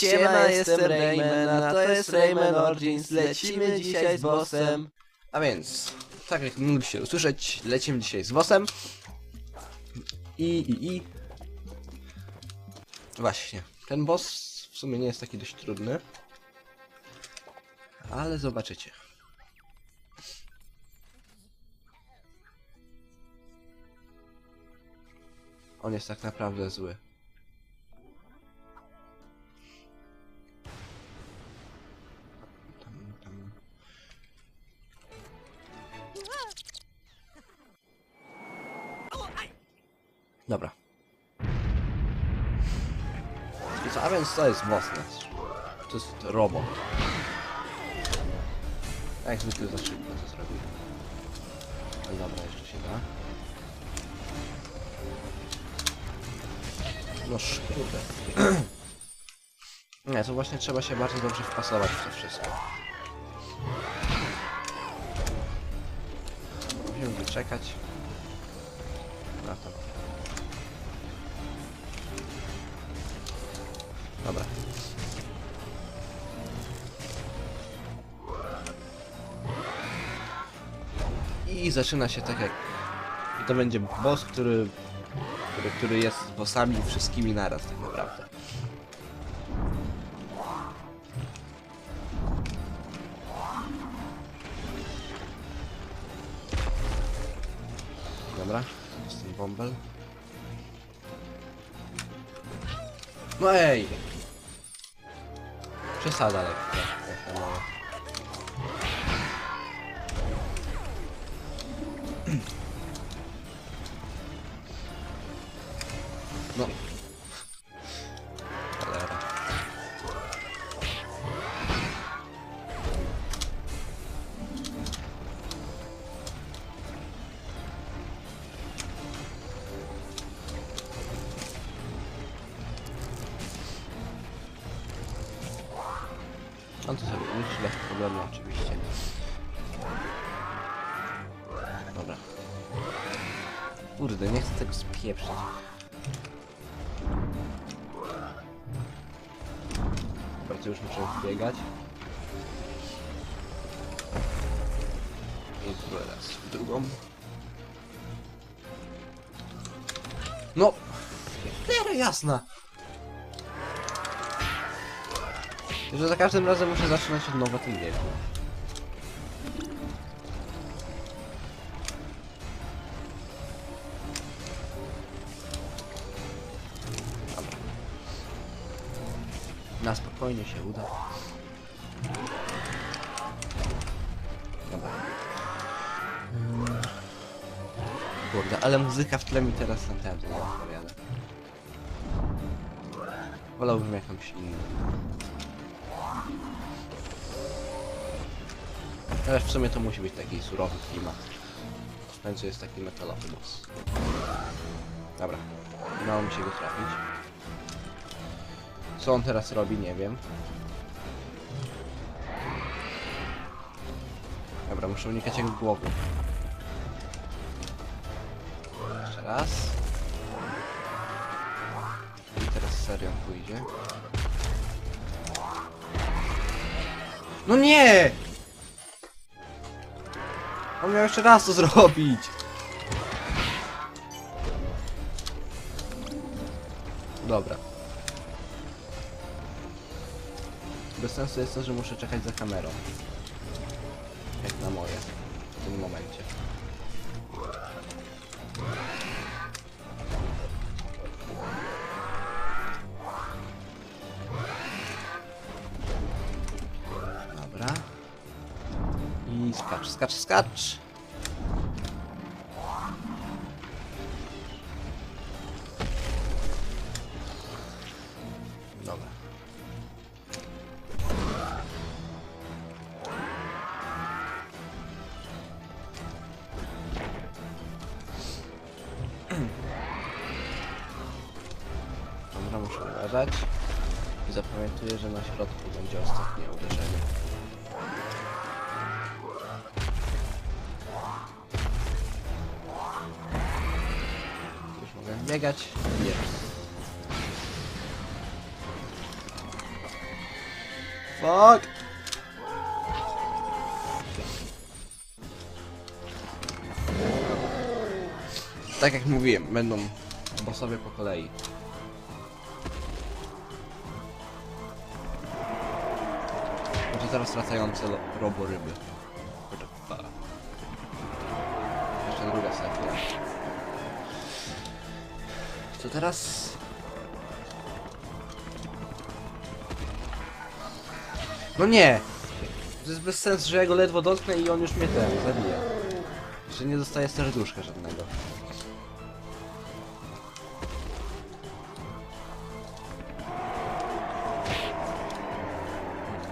Siema, jestem Rayman, a to jest Rayman Origins. Lecimy dzisiaj z bossem. A więc, tak jak mogliście usłyszeć, lecimy dzisiaj z bossem. I, i, i. Właśnie, ten boss w sumie nie jest taki dość trudny. Ale zobaczycie. On jest tak naprawdę zły. Dobra. A więc to jest nasz. To jest robot. Jak zwykle za szybko to zrobił. Ale dobra, jeszcze się da. No kurde. Nie, to właśnie trzeba się bardzo dobrze wpasować w to wszystko. Musimy wyczekać. Na to. I zaczyna się tak jak... I to będzie boss, który... Który, który jest z bossami wszystkimi naraz tak naprawdę. Dobra, jest ten bąbel. No ej! Przesada lekka. On to sobie uczy bez problemu oczywiście. Dobra. Kurde, nie chcę tego spieprzyć. Bardzo już muszę wbiegać. I w raz, w drugą. No! Cholera jasna! Że za każdym razem muszę zaczynać od nowa ten bieg. Na spokojnie się uda. Dobra. Kurde, ale muzyka w tle mi teraz na ten odpowiada. Wolałbym jakąś inną. Ale w sumie to musi być taki surowy klimat. W końcu jest taki metalowy boss. Dobra, udało mi się go trafić. Co on teraz robi, nie wiem. Dobra, muszę unikać jego głowy. Jeszcze raz. I teraz serią pójdzie. No nie! On miał jeszcze raz to zrobić. Dobra. Bez sensu jest to, że muszę czekać za kamerą. Jak na moje. W tym momencie. Scatch, scatch, scatch. Biegać. Nie. Fuck! Tak jak mówiłem, będą bossowie po kolei. Może teraz wracające lo- roboryby. Co teraz? No nie! To jest bez sensu, że ja go ledwo dotknę i on już mnie ten zabije. Że nie dostaje serduszka żadnego.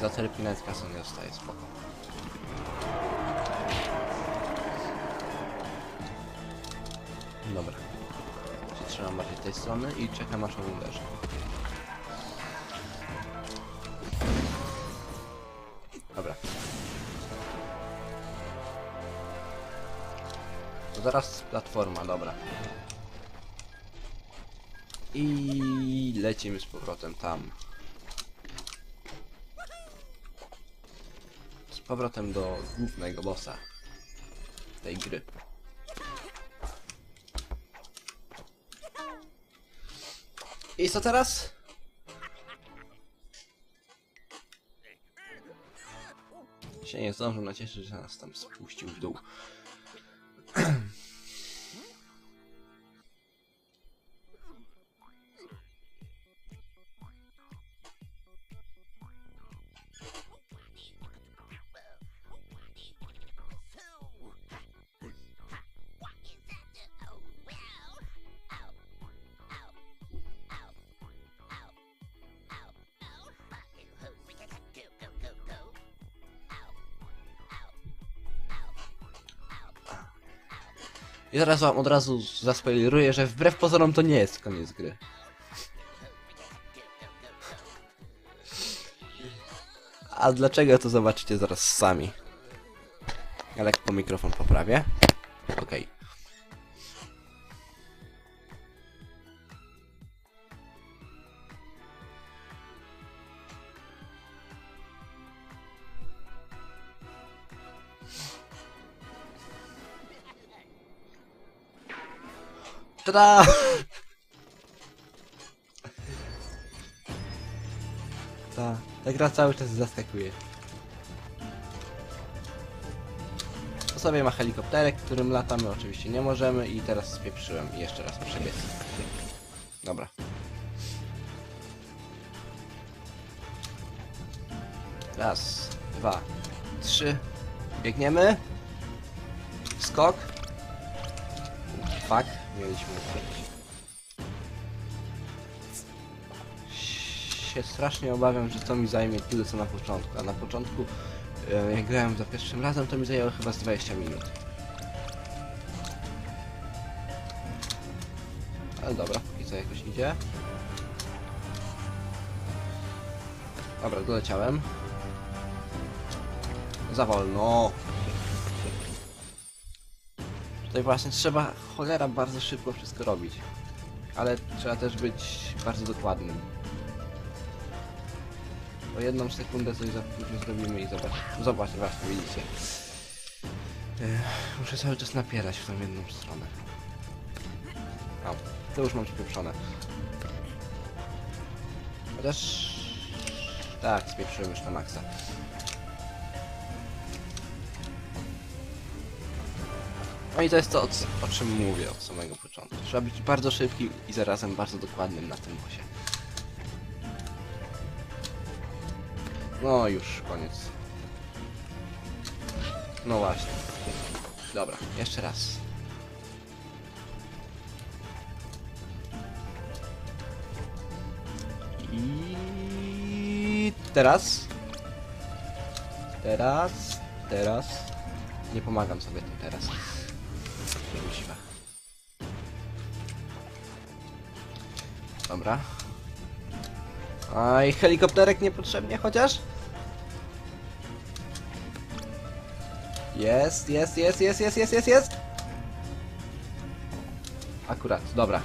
Za terpinec kasę nie dostaje, spoko. Dobra. Trzymam bardziej tej strony i czekam aż on uderzy. Dobra. To zaraz platforma, dobra. I lecimy z powrotem tam. Z powrotem do głównego bossa tej gry. I co teraz? Się nie zdążył nacieszyć, że nas tam spuścił w dół. Zaraz wam od razu zaspoileruję, że wbrew pozorom to nie jest koniec gry. A dlaczego to zobaczycie zaraz sami. Ja lekko mikrofon poprawię. Okej. Tada! Ta, ta gra cały czas zaskakuje. To sobie ma helikopterek, którym latamy oczywiście nie możemy i teraz spieprzyłem i jeszcze raz przebiec. Dobra. Raz, dwa, trzy. Biegniemy. Skok. Fuck, mieliśmy. Się strasznie obawiam, że to mi zajmie tyle co na początku, a na początku e, jak grałem za pierwszym razem to mi zajęło chyba z 20 minut. Ale dobra, póki co jakoś idzie. Dobra, doleciałem. Za wolno. Tutaj właśnie trzeba cholera bardzo szybko wszystko robić. Ale trzeba też być bardzo dokładnym. O jedną sekundę coś za późno zrobimy i zobacz. Zobacz, właśnie, widzicie. Muszę cały czas napierać w tą jedną stronę. O, to już mam spieprzone. Chociaż... Tak, spieprzyłem już na maksa. No i to jest to, o, czym mówię od samego początku. Trzeba być bardzo szybkim i zarazem bardzo dokładnym na tym bosie. No już, koniec. No właśnie. Dobra, jeszcze raz. I teraz. Teraz. Teraz. Nie pomagam sobie tym teraz. Kuźwa. Dobra. Aj, helikopterek niepotrzebnie chociaż? Jest, jest, jest, jest, jest, jest, jest, jest! Akurat, dobra.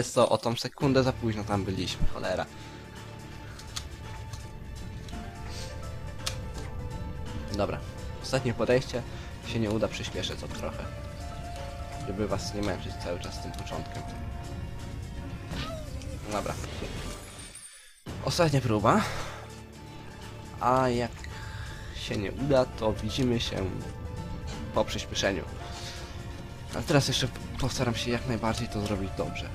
Jest to, o tą sekundę za późno tam byliśmy, cholera. Dobra, ostatnie podejście się nie uda, przyspieszę to trochę. Żeby was nie męczyć cały czas z tym początkiem. Dobra. Ostatnia próba. A jak się nie uda, to widzimy się po przyspieszeniu. A teraz jeszcze postaram się jak najbardziej to zrobić dobrze.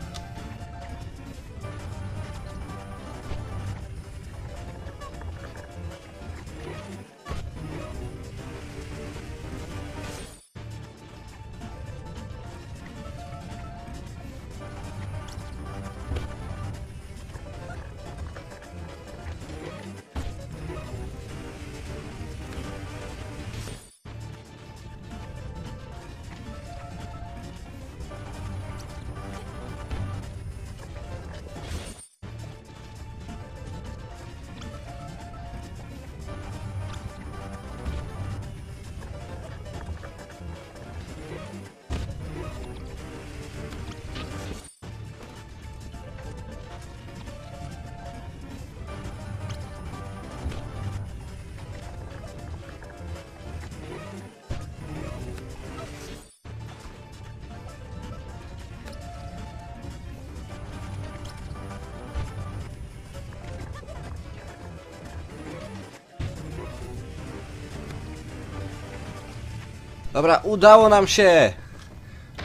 Dobra, udało nam się!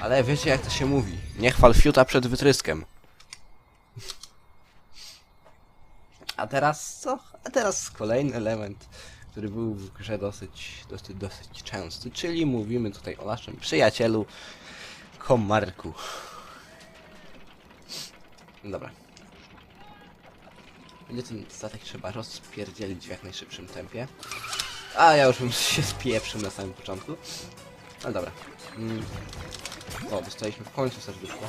Ale wiecie jak to się mówi? Nie chwal fiuta przed wytryskiem. A teraz co? A teraz kolejny element, który był w grze dosyć, dosyć, dosyć częsty, czyli mówimy tutaj o naszym przyjacielu Komarku. Dobra. Będzie ten statek trzeba rozpierdzielić w jak najszybszym tempie. A ja już bym się spieprzył na samym początku. Ale dobra. Mm. O, dostaliśmy w końcu serduszko.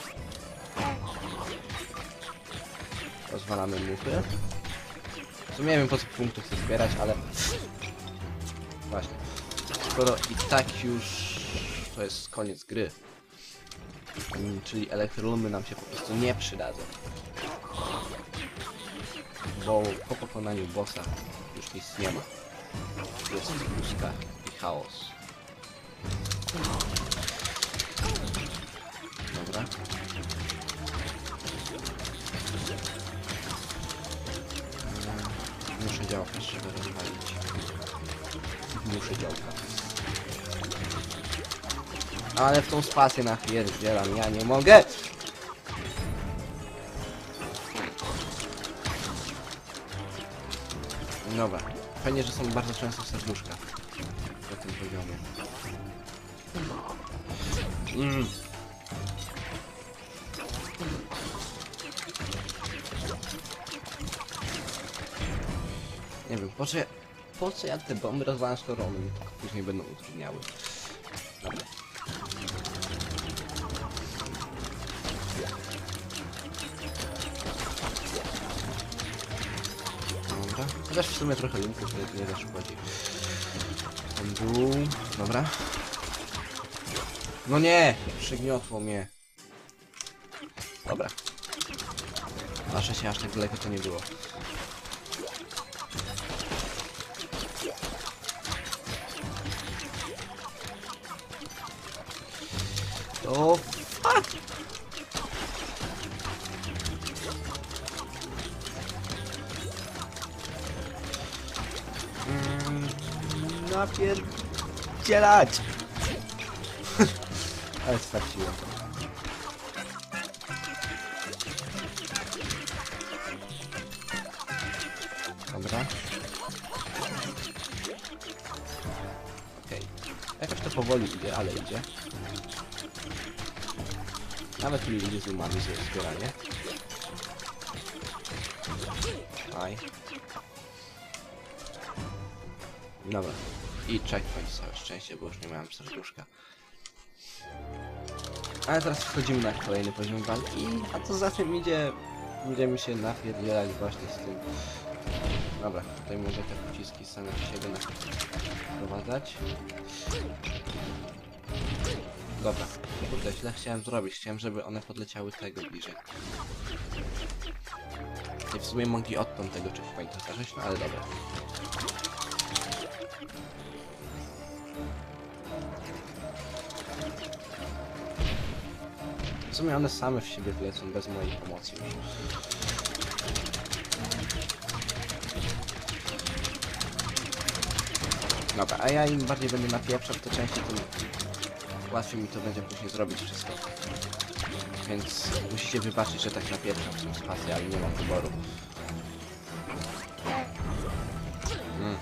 Rozwalamy muchy. W sumie nie wiem po co punktów chcę zbierać, ale... Właśnie. Skoro i tak już to jest koniec gry. Mm, Czyli elektrolumy nam się po prostu nie przydadzą. Bo po pokonaniu bossa już nic nie ma. Jest pustka i chaos. Dobra. Mm, Muszę działka, żeby rozwalić. Muszę działka. Ale w tą spację napierdzielam, ja nie mogę! Dobra. Fajnie, że są bardzo często serduszka na tym poziomie. Mm. Nie wiem, po co, ja- po co ja te bomby rozwalam, skoro one mi tylko później będą utrudniały. Dobra. Chociaż w sumie trochę linków nie, nie zaszkodzi. Ten dół. Dobra. No nie! Przygniotło mnie. Dobra. Wasze się aż tak daleko to nie było. O napierdzielać! Ale straciłem. Dobra. Okej. Jakoś to powoli idzie, ale idzie. Nawet mi idzie z umami zbieranie. Aj. Dobra. I checkpoint całe szczęście, bo już nie miałem serduszka. Ale teraz wchodzimy na kolejny poziom walki, a co za tym idzie, będziemy się napierdzielać właśnie z tym. Dobra, tutaj mogę te pociski same siebie naprowadzać. Dobra, Kurde, źle chciałem zrobić. Chciałem, żeby one podleciały tego bliżej. I w sumie mogli odtąd tego checkpointa zacząć, no ale dobra. Sumie one same w siebie wlecą, bez mojej pomocy. Dobra, a ja im bardziej będę napieprzał te części, tym łatwiej mi to będzie później zrobić wszystko. Więc musicie wybaczyć, że tak napieprzam w tym ale nie mam wyboru. Mm.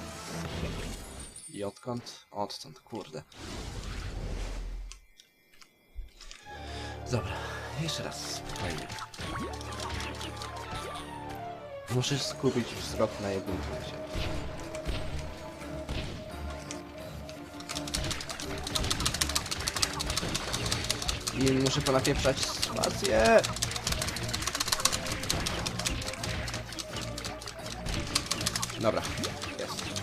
I odkąd? Odtąd, kurde. Dobra, jeszcze raz spokojnie. Muszę skupić wzrok na jednym punkcie. I muszę ponapieprzać spację. Dobra, jest.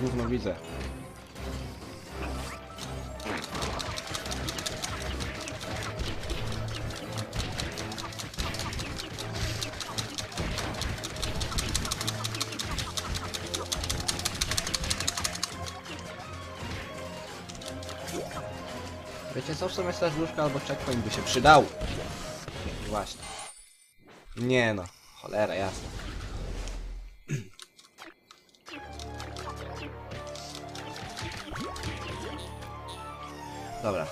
Gówno widzę. Wiecie co, w sumie serduszko albo checkpoint by się przydał. Właśnie. Nie no, cholera jasna. Dobra.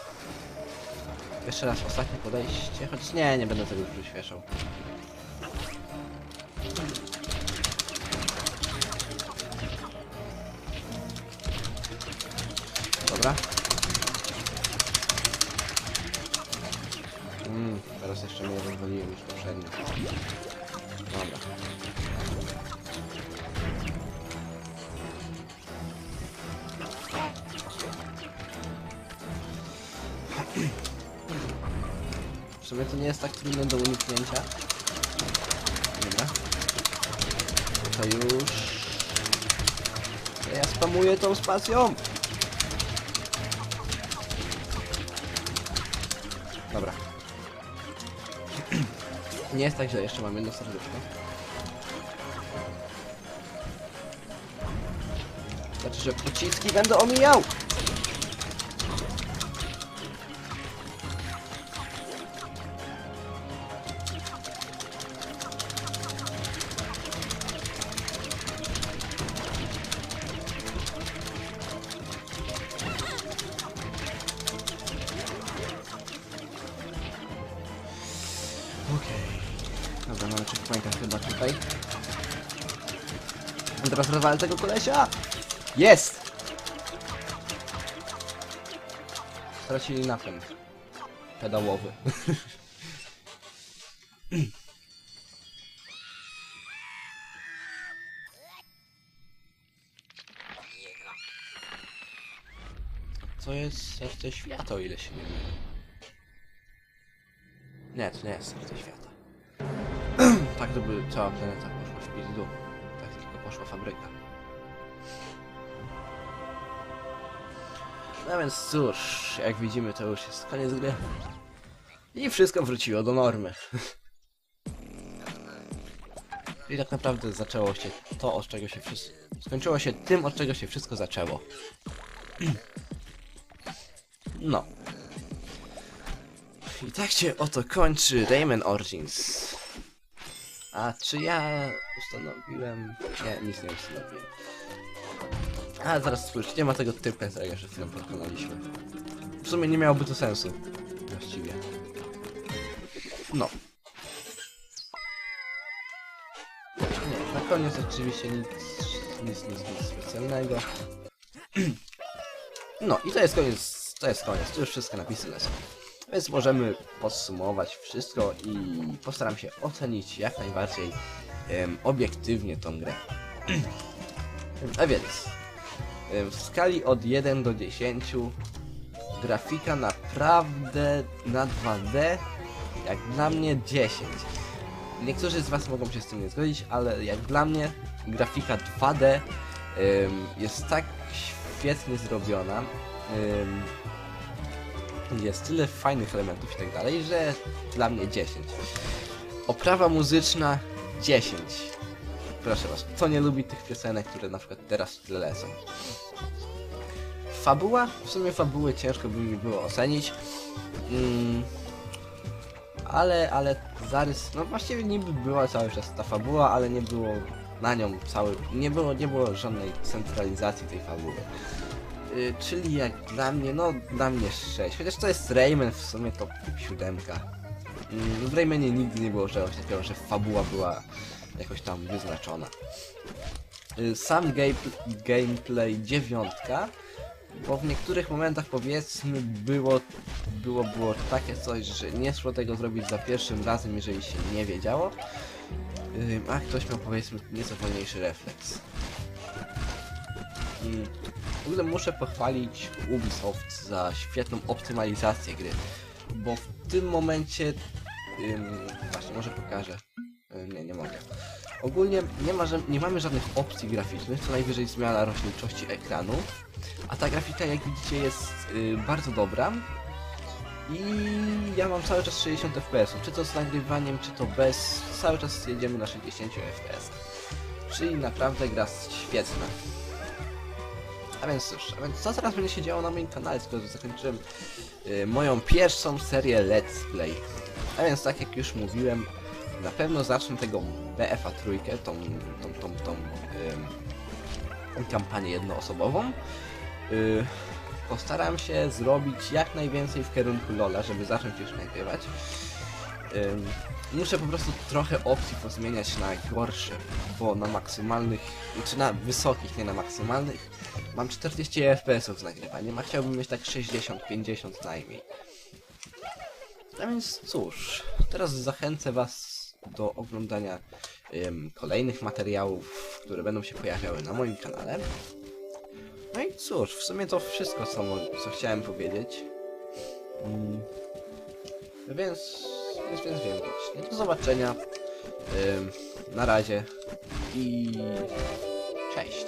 Jeszcze raz ostatnie podejście, choć nie, nie będę tego już. Dobra. Mm, teraz jeszcze mnie rozwaliłem już poprzednio. To nie jest tak trudne do uniknięcia. Dobra. To już... Ja spamuję tą spacją! Dobra. Nie jest tak źle, jeszcze mam jedno serduszko. Znaczy, że pociski będę omijał! Tutaj. A teraz rozwalę tego kolesia! Jest! Stracili napęd. Pedałowy. Co jest serce świata, o ile się nie mylę. Nie, to nie jest serce świata. Tak to by cała planeta poszła w pizdu. Tak tylko poszła fabryka. No więc cóż, jak widzimy to już jest koniec gry. I wszystko wróciło do normy. I tak naprawdę zaczęło się to, od czego się wszystko... Skończyło się tym, od czego się wszystko zaczęło. No. I tak się oto kończy Rayman Origins. A czy ja ustanowiłem... Nie, nic nie ustanowiłem. A zaraz spójrz, nie ma tego typka, którego przed chwilą pokonaliśmy. W sumie nie miałoby to sensu. Właściwie. No. Nie, na koniec oczywiście nic, nic, nic, nic specjalnego. No i to jest koniec, to jest koniec, to już wszystko napisane są. Więc możemy podsumować wszystko i postaram się ocenić jak najbardziej em, obiektywnie tą grę. A więc w skali od 1 do 10 grafika naprawdę na 2D Jak dla mnie 10. Niektórzy z was mogą się z tym nie zgodzić, ale jak dla mnie grafika 2D ym, jest tak świetnie zrobiona. Ym, jest tyle fajnych elementów i tak dalej, że dla mnie 10. Oprawa muzyczna 10. Proszę was, kto nie lubi tych piosenek, które na przykład teraz w tle lecą? Fabuła? W sumie fabuły ciężko by mi było ocenić. Mm, ale, ale zarys, no właściwie niby była cały czas ta fabuła, ale nie było na nią cały, nie było, nie było żadnej centralizacji tej fabuły. Y, czyli jak dla mnie, no dla mnie 6, chociaż to jest Rayman w sumie to 7. Mm, w Raymanie nigdy nie było czegoś takiego, że fabuła była jakoś tam wyznaczona. Y, Sam game- gameplay dziewiątka, bo w niektórych momentach powiedzmy było, było, było takie coś, że nie szło tego zrobić za pierwszym razem, jeżeli się nie wiedziało, Ym, a ktoś miał powiedzmy nieco wolniejszy refleks. I w ogóle muszę pochwalić Ubisoft za świetną optymalizację gry, bo w tym momencie, ym, właśnie może pokażę, Ym, nie, nie mogę. Ogólnie nie, ma, nie mamy żadnych opcji graficznych, co najwyżej zmiana rozdzielczości ekranu, a ta grafika jak widzicie jest y, bardzo dobra i ja mam cały czas 60 fps, czy to z nagrywaniem, czy to bez, cały czas jedziemy na 60 fps. Czyli naprawdę gra świetna. A więc cóż, a więc co teraz będzie się działo na moim kanale, skoro zakończyłem y, moją pierwszą serię Let's Play. A więc tak jak już mówiłem, na pewno zacznę tego BFA trójkę, tą, tą, tą, tą ym, kampanię jednoosobową. Y, postaram się zrobić jak najwięcej w kierunku Lola, żeby zacząć już nagrywać. Muszę po prostu trochę opcji pozmieniać na gorsze, bo na maksymalnych, czy na wysokich, nie na maksymalnych, mam 40 fps z a chciałbym mieć tak 60-50 najmniej. A więc cóż, teraz zachęcę was do oglądania kolejnych materiałów, które będą się pojawiały na moim kanale. No i cóż, w sumie to wszystko, co, co chciałem powiedzieć. Mm. Więc, więc, więc właśnie. Do zobaczenia. Ym, na razie. I cześć.